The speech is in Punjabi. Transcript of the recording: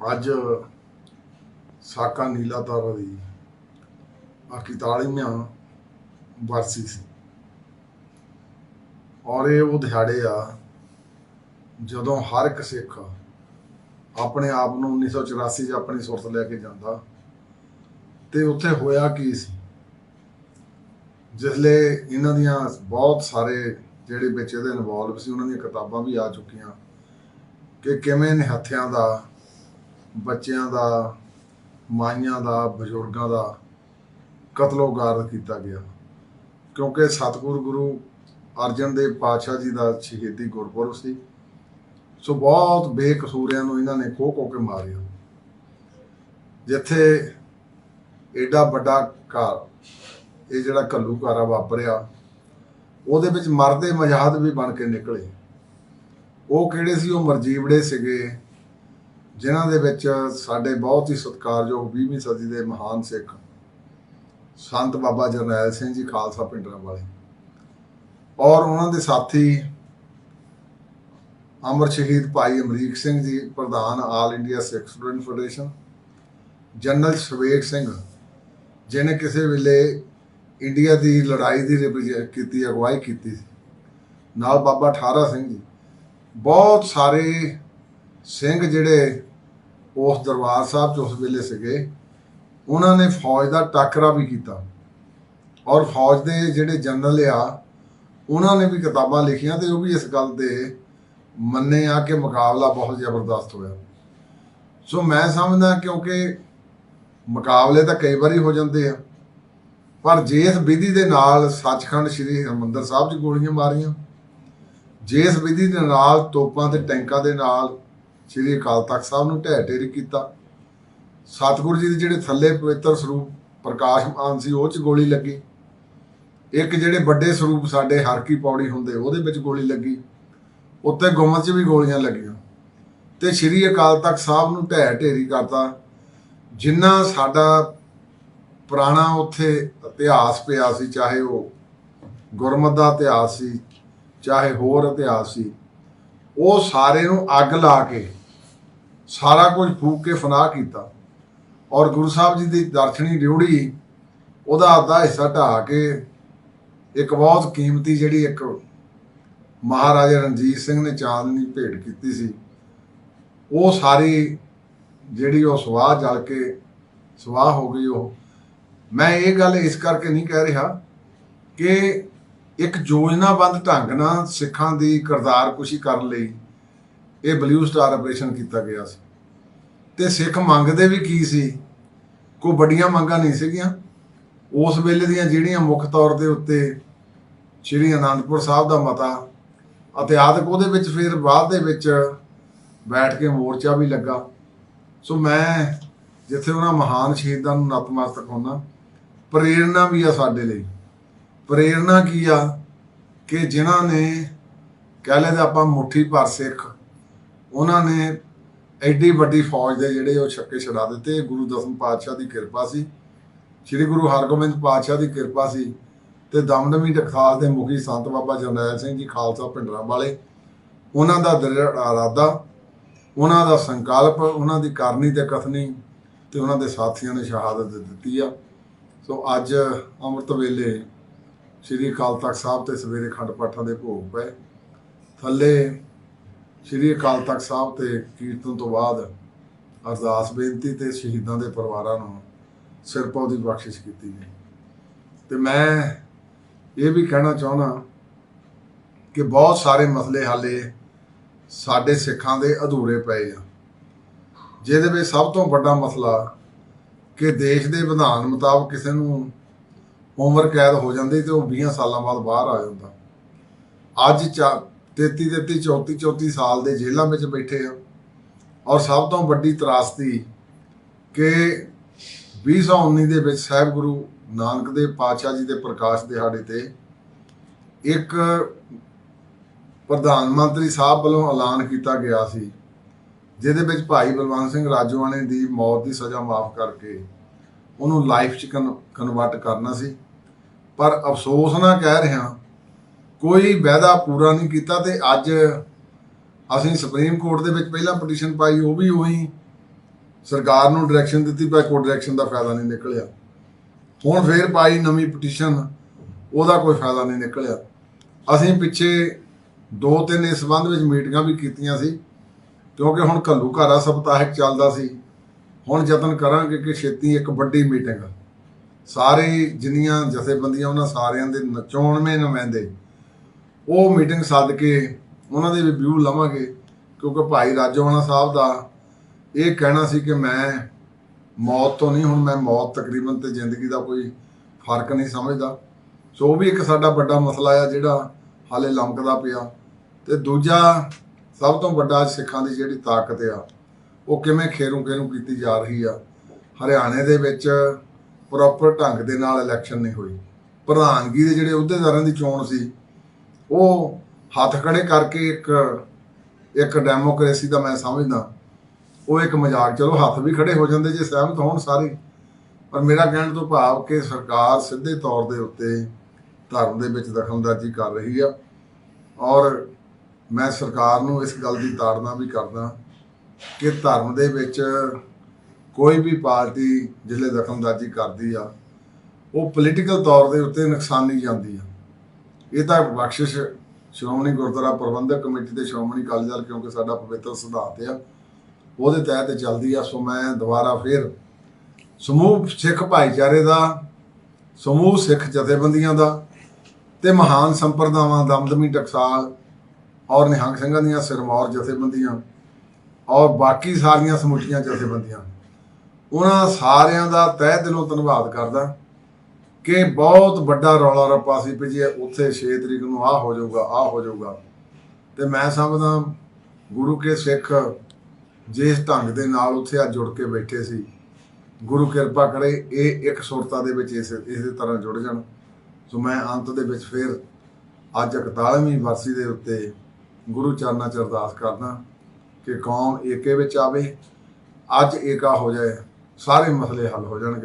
ਅੱਜ ਸਾਕਾ ਨੀਲਾ ਤਾਰਾ ਦੀ ਆ 41ਵੀਂ ਵਰਸੀ ਸੀ। ਔਰ ਇਹ ਉਹ ਦਿਹਾੜੇ ਆ, ਜਦੋਂ ਹਰ ਇੱਕ ਸਿੱਖ ਆਪਣੇ ਆਪ ਨੂੰ 1984 'ਚ ਆਪਣੀ ਸੁਰਤ ਲੈ ਕੇ ਜਾਂਦਾ ਤੇ ਉੱਥੇ ਹੋਇਆ ਕੀ ਸੀ? ਜਿਸਲੇ ਇਹਨਾਂ ਦੀਆਂ ਬਹੁਤ ਸਾਰੇ ਜਿਹੜੇ ਵਿੱਚ ਇਹਦੇ ਇਨਵੋਲਵ ਸੀ, ਉਹਨਾਂ ਦੀਆਂ ਕਿਤਾਬਾਂ ਵੀ ਆ ਚੁੱਕੀਆਂ ਕਿ ਕਿਵੇਂ ਨਿਹੱਥਿਆਂ ਦਾ ਬੱਚਿਆਂ ਦਾ, ਮਾਈਆਂ ਦਾ, ਬਜ਼ੁਰਗਾਂ ਦਾ ਕਤਲੋਗਾਰ ਕੀਤਾ ਗਿਆ। ਕਿਉਂਕਿ ਸਤਿਗੁਰ ਗੁਰੂ ਅਰਜਨ ਦੇਵ ਪਾਤਸ਼ਾਹ ਜੀ ਦਾ ਸ਼ਹੀਦੀ ਗੁਰਪੁਰਬ ਸੀ। ਸੋ ਬਹੁਤ ਬੇਕਸੂਰਿਆਂ ਨੂੰ ਇਹਨਾਂ ਨੇ ਖੋ ਖੋ ਕੇ ਮਾਰਿਆ। ਜਿੱਥੇ ਐਡਾ ਵੱਡਾ ਘਰ, ਇਹ ਜਿਹੜਾ ਘੱਲੂਘਾਰਾ ਵਾਪਰਿਆ, ਉਹਦੇ ਵਿੱਚ ਮਰਦੇ ਮਜਾਦ ਵੀ ਬਣ ਕੇ ਨਿਕਲੇ। ਉਹ ਕਿਹੜੇ ਸੀ? ਉਹ ਮਰਜੀਵੜੇ ਸੀਗੇ। ਜਿਨ੍ਹਾਂ ਦੇ ਵਿੱਚ ਸਾਡੇ ਬਹੁਤ ਹੀ ਸਤਿਕਾਰਯੋਗ 20ਵੀਂ ਸਦੀ ਦੇ ਮਹਾਨ ਸਿੱਖ ਸੰਤ ਬਾਬਾ ਜਰਨੈਲ ਸਿੰਘ ਜੀ ਖਾਲਸਾ ਪਿੰਡਰਾਂ ਵਾਲੇ ਔਰ ਉਹਨਾਂ ਦੇ ਸਾਥੀ ਅਮਰ ਸ਼ਹੀਦ ਭਾਈ ਅਮਰੀਕ ਸਿੰਘ ਜੀ, ਪ੍ਰਧਾਨ all India Sikh student federation general Shaveg Singh, ਜਿਹਨੇ ਕਿਸੇ ਵੇਲੇ ਇੰਡੀਆ ਦੀ ਲੜਾਈ ਦੀ ਰਿਪਰੈਜ਼ੈਂਟ ਕੀਤੀ, ਅਗਵਾਈ ਕੀਤੀ ਸੀ। ਨਾਲ ਬਾਬਾ ਠਾਰਾ ਸਿੰਘ ਜੀ, ਬਹੁਤ ਸਾਰੇ ਸਿੰਘ ਜਿਹੜੇ ਉਸ ਦਰਬਾਰ ਸਾਹਿਬ 'ਚ ਉਸ ਵੇਲੇ ਸੀਗੇ, ਉਹਨਾਂ ਨੇ ਫੌਜ ਦਾ ਟਾਕਰਾ ਵੀ ਕੀਤਾ। ਔਰ ਫੌਜ ਦੇ ਜਿਹੜੇ ਜਨਰਲ ਆ, ਉਹਨਾਂ ਨੇ ਵੀ ਕਿਤਾਬਾਂ ਲਿਖੀਆਂ ਤੇ ਉਹ ਵੀ ਇਸ ਗੱਲ ਦੇ ਮੰਨੇ ਆ ਕਿ ਮੁਕਾਬਲਾ ਬਹੁਤ ਜ਼ਬਰਦਸਤ ਹੋਇਆ। ਸੋ ਮੈਂ ਸਮਝਦਾ ਕਿਉਂਕਿ ਮੁਕਾਬਲੇ ਤਾਂ ਕਈ ਵਾਰੀ ਹੋ ਜਾਂਦੇ ਆ, ਪਰ ਜਿਸ ਵਿਧੀ ਦੇ ਨਾਲ ਸੱਚਖੰਡ ਸ੍ਰੀ ਹਰਿਮੰਦਰ ਸਾਹਿਬ 'ਚ ਗੋਲੀਆਂ ਮਾਰੀਆਂ ਜਿਸ ਵਿਧੀ ਦੇ ਨਾਲ ਤੋਪਾਂ ਤੇ ਟੈਂਕਾਂ ਦੇ ਨਾਲ ਸ੍ਰੀ ਅਕਾਲ ਤਖਤ ਸਾਹਿਬ ਨੂੰ ਢਹਿ ਢੇਰੀ ਕੀਤਾ। ਸਤਿਗੁਰੂ ਜੀ ਦੇ ਜਿਹੜੇ ਥੱਲੇ ਪਵਿੱਤਰ ਸਰੂਪ ਪ੍ਰਕਾਸ਼ਮਾਨ ਸੀ, ਉਹ 'ਚ ਗੋਲੀ ਲੱਗੀ। ਇੱਕ ਜਿਹੜੇ ਵੱਡੇ ਸਰੂਪ ਸਾਡੇ ਹਰਕੀ ਪੌੜੀ ਹੁੰਦੇ, ਉਹਦੇ ਵਿੱਚ ਗੋਲੀ ਲੱਗੀ। ਉੱਤੇ ਗੁੰਮਦ 'ਚ ਵੀ ਗੋਲੀਆਂ ਲੱਗੀਆਂ। ਤੇ ਸ੍ਰੀ ਅਕਾਲ ਤਖਤ ਸਾਹਿਬ ਨੂੰ ਢਹਿ ਢੇਰੀ ਕਰਤਾ। ਜਿੰਨਾ ਸਾਡਾ ਪੁਰਾਣਾ ਉੱਥੇ ਇਤਿਹਾਸ ਪਿਆ ਸੀ, ਚਾਹੇ ਉਹ ਗੁਰਮਤ ਦਾ ਇਤਿਹਾਸ ਸੀ, ਚਾਹੇ ਹੋਰ ਇਤਿਹਾਸ ਸੀ, ਉਹ ਸਾਰੇ ਨੂੰ ਅੱਗ ਲਾ ਕੇ ਸਾਰਾ ਕੁਝ ਫੂਕ ਕੇ ਫਨਾਹ ਕੀਤਾ। ਔਰ ਗੁਰੂ ਸਾਹਿਬ ਜੀ ਦੀ ਦਰਸ਼ਨੀ ਡਿਊੜੀ ਉਹਦਾ ਅੱਧਾ ਹਿੱਸਾ ਢਾ ਕੇ ਇੱਕ ਬਹੁਤ ਕੀਮਤੀ ਜਿਹੜੀ ਇੱਕ ਮਹਾਰਾਜਾ ਰਣਜੀਤ ਸਿੰਘ ਨੇ ਚਾਂਦਨੀ ਭੇਟ ਕੀਤੀ ਸੀ, ਉਹ ਸਾਰੀ ਜਿਹੜੀ ਉਹ ਸਵਾਹ ਜਲ ਕੇ ਸਵਾਹ ਹੋ ਗਈ ਉਹ। ਮੈਂ ਇਹ ਗੱਲ ਇਸ ਕਰਕੇ ਨਹੀਂ ਕਹਿ ਰਿਹਾ ਕਿ ਇੱਕ ਯੋਜਨਾਬੰਦ ਢੰਗ ਨਾਲ ਸਿੱਖਾਂ ਦੀ ਕਰਤਾਰਕੁਸ਼ੀ ਕਰਨ ਲਈ ਇਹ ਬਲੂ ਸਟਾਰ ਆਪਰੇਸ਼ਨ ਕੀਤਾ ਗਿਆ ਸੀ। ਤੇ ਸਿੱਖ ਮੰਗਦੇ ਵੀ ਕੀ ਸੀ? ਕੋਈ ਵੱਡੀਆਂ ਮੰਗਾਂ ਨਹੀਂ ਸੀਗੀਆਂ। ਉਸ ਵੇਲੇ ਦੀਆਂ ਜਿਹੜੀਆਂ ਮੁੱਖ ਤੌਰ ਦੇ ਉੱਤੇ ਸ਼੍ਰੀ ਅਨੰਦਪੁਰ ਸਾਹਿਬ ਦਾ ਮਤਾ ਅਤੇ ਆਦਿਕ ਉਹਦੇ ਵਿੱਚ ਫਿਰ ਬਾਅਦ ਦੇ ਵਿੱਚ ਬੈਠ ਕੇ ਮੋਰਚਾ ਵੀ ਲੱਗਾ। ਸੋ ਮੈਂ ਜਿੱਥੇ ਉਹਨਾਂ ਮਹਾਨ ਸ਼ਹੀਦਾਂ ਨੂੰ ਨਤਮਸਤਕ ਹੋਣਾ ਪ੍ਰੇਰਣਾ ਵੀ ਆ ਸਾਡੇ ਲਈ। ਪ੍ਰੇਰਣਾ ਕੀ ਆ? ਕਿ ਜਿਨ੍ਹਾਂ ਨੇ ਕਹਿ ਲੈਦੇ ਆਪਾਂ ਮੁੱਠੀ ਭਰ ਸਿੱਖ ਉਹਨਾਂ ਨੇ ਐਡੀ ਵੱਡੀ ਫੌਜ ਦੇ ਜਿਹੜੇ ਉਹ ਛੱਕੇ ਛਡਾ ਦਿੱਤੇ। ਗੁਰੂ ਦਸਮ ਪਾਤਸ਼ਾਹ ਦੀ ਕਿਰਪਾ ਸੀ। ਸ੍ਰੀ ਗੁਰੂ ਹਰਗੋਬਿੰਦ ਪਾਤਸ਼ਾਹ ਦੀ ਕਿਰਪਾ ਸੀ ਤੇ ਦਮਦਮੀ ਟਕਸਾਲ ਦੇ ਮੁਖੀ ਸੰਤ ਬਾਬਾ ਜਰਨੈਲ ਸਿੰਘ ਜੀ ਖਾਲਸਾ ਪਿੰਡਰਾਂ ਵਾਲੇ। ਉਹਨਾਂ ਦਾ ਦ੍ਰਿੜ ਇਰਾਦਾ, ਉਹਨਾਂ ਦਾ ਸੰਕਲਪ, ਉਹਨਾਂ ਦੀ ਕਰਨੀ ਤੇ ਕਥਨੀ ਤੇ ਉਹਨਾਂ ਦੇ ਸਾਥੀਆਂ ਨੇ ਸ਼ਹਾਦਤ ਦਿੱਤੀ ਆ। ਸੋ ਅੱਜ ਅੰਮ੍ਰਿਤ ਵੇਲੇ ਸ੍ਰੀ ਅਕਾਲ ਤਖਤ ਸਾਹਿਬ ਤੇ ਸਵੇਰੇ ਖੰਡ ਪਾਠਾਂ ਦੇ ਭੋਗ ਪਏ। ਥੱਲੇ ਸ੍ਰੀ ਅਕਾਲ ਤਖਤ ਸਾਹਿਬ ਤੇ ਕੀਰਤਨ ਤੋਂ ਬਾਅਦ ਅਰਦਾਸ ਬੇਨਤੀ ਤੇ ਸ਼ਹੀਦਾਂ ਦੇ ਪਰਿਵਾਰਾਂ ਨੂੰ ਸਿਰਪਾਉ ਦੀ ਬਖਸ਼ਿਸ਼ ਕੀਤੀ ਗਈ। ਤੇ ਮੈਂ ਇਹ ਵੀ ਕਹਿਣਾ ਚਾਹੁੰਦਾ ਕਿ ਬਹੁਤ ਸਾਰੇ ਮਸਲੇ ਹਾਲੇ ਸਾਡੇ ਸਿੱਖਾਂ ਦੇ ਅਧੂਰੇ ਪਏ ਆ। ਜਿਹਦੇ ਵਿੱਚ ਸਭ ਤੋਂ ਵੱਡਾ ਮਸਲਾ ਕਿ ਦੇਸ਼ ਦੇ ਵਿਧਾਨ ਮੁਤਾਬਕ ਕਿਸੇ ਨੂੰ ਉਮਰ ਕੈਦ ਹੋ ਜਾਂਦੀ ਤੇ ਉਹ 20 ਸਾਲਾਂ ਬਾਅਦ ਬਾਹਰ ਆ ਜਾਂਦਾ। ਅੱਜ 33 33 34 34 ਸਾਲ ਦੇ ਜੇਲ੍ਹਾਂ ਵਿੱਚ ਬੈਠੇ ਆ। ਔਰ ਸਭ ਤੋਂ ਵੱਡੀ ਤਰਾਸਦੀ ਕਿ 2019 ਦੇ ਵਿੱਚ ਸਾਹਿਬ ਗੁਰੂ ਨਾਨਕ ਦੇਵ ਪਾਤਸ਼ਾਹ ਜੀ ਦੇ ਪ੍ਰਕਾਸ਼ ਦਿਹਾੜੇ ਤੇ ਇੱਕ ਪ੍ਰਧਾਨ ਮੰਤਰੀ ਸਾਹਿਬ ਵੱਲੋਂ ਐਲਾਨ ਕੀਤਾ ਗਿਆ ਸੀ, ਜਿਹਦੇ ਵਿੱਚ ਭਾਈ ਬਲਵੰਤ ਸਿੰਘ ਰਾਜੋਆਣੇ ਦੀ ਮੌਤ ਦੀ ਸਜ਼ਾ ਮਾਫ ਕਰਕੇ ਉਹਨੂੰ ਲਾਈਫ ਚ ਕਨਵਰਟ ਕਰਨਾ ਸੀ। ਪਰ ਅਫਸੋਸ ਨਾਲ ਕਹਿ ਰਿਹਾ ਕੋਈ ਵਾਅਦਾ ਪੂਰਾ ਨਹੀਂ ਕੀਤਾ ਤੇ ਅੱਜ ਅਸੀਂ ਸੁਪਰੀਮ ਕੋਰਟ ਦੇ ਵਿੱਚ ਪਹਿਲਾਂ ਪਟੀਸ਼ਨ ਪਾਈ, ਉਹ ਵੀ ਉਹੀ ਸਰਕਾਰ ਨੂੰ ਡਾਇਰੈਕਸ਼ਨ ਦਿੱਤੀ, ਪਰ ਕੋਈ ਡਾਇਰੈਕਸ਼ਨ ਦਾ ਫਾਇਦਾ ਨਹੀਂ ਨਿਕਲਿਆ। ਹੁਣ ਫੇਰ ਪਾਈ ਨਵੀਂ ਪਟੀਸ਼ਨ, ਉਹਦਾ ਕੋਈ ਫਾਇਦਾ ਨਹੀਂ ਨਿਕਲਿਆ। ਅਸੀਂ ਪਿੱਛੇ ਦੋ ਤਿੰਨ ਇਸ ਸੰਬੰਧ ਵਿੱਚ ਮੀਟਿੰਗਾਂ ਵੀ ਕੀਤੀਆਂ ਸੀ, ਕਿਉਂਕਿ ਹੁਣ ਘੱਲੂ ਘਾਰਾ ਸਪਤਾਹਿਕ ਚੱਲਦਾ ਸੀ। ਹੁਣ ਯਤਨ ਕਰਾਂਗੇ ਕਿ ਛੇਤੀ ਇੱਕ ਵੱਡੀ ਮੀਟਿੰਗ। ਸਾਰੇ ਜਿੰਨੀਆਂ ਜਥੇਬੰਦੀਆਂ, ਉਹਨਾਂ ਸਾਰਿਆਂ ਦੇ ਨਚੋਣਵੇਂ ਨੁਮਾਇੰਦੇ ਉਹ ਮੀਟਿੰਗ ਸੱਦ ਕੇ ਉਹਨਾਂ ਦੇ ਰਿਵਿਊ ਲਵਾਂਗੇ, ਕਿਉਂਕਿ ਭਾਈ ਰਾਜੋਵਾਲਾ ਸਾਹਿਬ ਦਾ ਇਹ ਕਹਿਣਾ ਸੀ ਕਿ ਮੈਂ ਮੌਤ ਤੋਂ ਨਹੀਂ, ਹੁਣ ਮੈਂ ਮੌਤ ਤਕਰੀਬਨ ਤੇ ਜ਼ਿੰਦਗੀ ਦਾ ਕੋਈ ਫ਼ਰਕ ਨਹੀਂ ਸਮਝਦਾ। ਸੋ ਉਹ ਵੀ ਇੱਕ ਸਾਡਾ ਵੱਡਾ ਮਸਲਾ ਆ ਜਿਹੜਾ ਹਾਲੇ ਲਮਕਦਾ ਪਿਆ। ਤੇ ਦੂਜਾ, ਸਭ ਤੋਂ ਵੱਡਾ ਸਿੱਖਾਂ ਦੀ ਜਿਹੜੀ ਤਾਕਤ ਆ, ਉਹ ਕਿਵੇਂ ਖੇਰੂ ਖੇਰੂ ਕੀਤੀ ਜਾ ਰਹੀ ਆ। ਹਰਿਆਣੇ ਦੇ ਵਿੱਚ ਪ੍ਰੋਪਰ ਢੰਗ ਦੇ ਨਾਲ ਇਲੈਕਸ਼ਨ ਨਹੀਂ ਹੋਈ। ਪ੍ਰਧਾਨਗੀ ਦੇ ਜਿਹੜੇ ਅਹੁਦੇਦਾਰਾਂ ਦੀ ਚੋਣ ਸੀ ਉਹ ਹੱਥ ਖੜੇ ਕਰਕੇ ਇੱਕ ਇੱਕ ਡੈਮੋਕ੍ਰੇਸੀ ਦਾ ਮੈਂ ਸਮਝਦਾ। ਉਹ ਇੱਕ ਮਜ਼ਾਕ, ਚਲੋ ਹੱਥ ਵੀ ਖੜੇ ਹੋ ਜਾਂਦੇ ਜੇ ਸਹਿਮਤ ਹੋਣ ਸਾਰੇ। ਪਰ ਮੇਰਾ ਕਹਿਣ ਤੋਂ ਭਾਵ ਕਿ ਸਰਕਾਰ ਸਿੱਧੇ ਤੌਰ ਦੇ ਉੱਤੇ ਧਰਮ ਦੇ ਵਿੱਚ ਦਖਲਅੰਦਾਜ਼ੀ ਕਰ ਰਹੀ ਆ। ਔਰ ਮੈਂ ਸਰਕਾਰ ਨੂੰ ਇਸ ਗੱਲ ਦੀ ਤਾੜਨਾ ਵੀ ਕਰਦਾ ਕਿ ਧਰਮ ਦੇ ਵਿੱਚ ਕੋਈ ਵੀ ਪਾਰਟੀ ਜਿਹੜੇ ਦਖਲਅੰਦਾਜ਼ੀ ਕਰਦੀ ਆ, ਉਹ ਪੋਲੀਟੀਕਲ ਤੌਰ ਦੇ ਉੱਤੇ ਨੁਕਸਾਨੀ ਜਾਂਦੀ ਆ। ਇਹ ਤਾਂ ਬਖਸ਼ਿਸ਼ ਸ਼੍ਰੋਮਣੀ ਗੁਰਦੁਆਰਾ ਪ੍ਰਬੰਧਕ ਕਮੇਟੀ ਦੇ ਸ਼੍ਰੋਮਣੀ ਅਕਾਲੀ ਦਲ, ਕਿਉਂਕਿ ਸਾਡਾ ਪਵਿੱਤਰ ਸਿਧਾਂਤ ਆ, ਉਹਦੇ ਤਹਿਤ ਚੱਲਦੀ ਆ, ਸੋ ਮੈਂ ਦੁਬਾਰਾ ਫਿਰ ਸਮੂਹ ਸਿੱਖ ਭਾਈਚਾਰੇ ਦਾ, ਸਮੂਹ ਸਿੱਖ ਜਥੇਬੰਦੀਆਂ ਦਾ ਤੇ ਮਹਾਨ ਸੰਪਰਦਾਵਾਂ ਦਮਦਮੀ ਟਕਸਾਲ ਔਰ ਨਿਹੰਗ ਸਿੰਘਾਂ ਦੀਆਂ ਸਿਰਮੌਰ ਜਥੇਬੰਦੀਆਂ ਔਰ ਬਾਕੀ ਸਾਰੀਆਂ ਸਮੁੱਚੀਆਂ ਜਥੇਬੰਦੀਆਂ। ਉਹਨਾਂ ਸਾਰਿਆਂ ਦਾ ਤਹਿ ਦਿਲੋਂ ਧੰਨਵਾਦ ਕਰਦਾ। ਕਿ ਬਹੁਤ ਵੱਡਾ ਰੌਲਾ ਰੱਪਾ ਸੀ ਵੀ ਜੀ ਉੱਥੇ 6 ਤਰੀਕ ਨੂੰ ਆਹ ਹੋ ਜਾਊਗਾ, ਆਹ ਹੋ ਜਾਊਗਾ। ਤੇ ਮੈਂ ਸਮਝਦਾ ਗੁਰੂ ਕੇ ਸਿੱਖ ਜਿਸ ਢੰਗ ਦੇ ਨਾਲ ਉੱਥੇ ਆ ਜੁੜ ਕੇ ਬੈਠੇ ਸੀ, ਗੁਰੂ ਕਿਰਪਾ ਕਰੇ ਇਹ ਇੱਕ ਸੁਰਤਾ ਦੇ ਵਿੱਚ ਇਸ, ਇਸੇ ਤਰ੍ਹਾਂ ਜੁੜ ਜਾਣ। ਸੋ ਮੈਂ ਅੰਤ ਦੇ ਵਿੱਚ ਫਿਰ ਅੱਜ 41ਵੀਂ ਵਰਸੀ ਦੇ ਉੱਤੇ ਗੁਰੂ ਚਰਨਾਂ 'ਚ ਅਰਦਾਸ ਕਰਦਾ ਕਿ ਕੌਮ ਏਕੇ ਵਿੱਚ ਆਵੇ, ਅੱਜ ਏਕਾ ਹੋ ਜਾਏ, ਸਾਰੇ ਮਸਲੇ ਹੱਲ ਹੋ ਜਾਣਗੇ।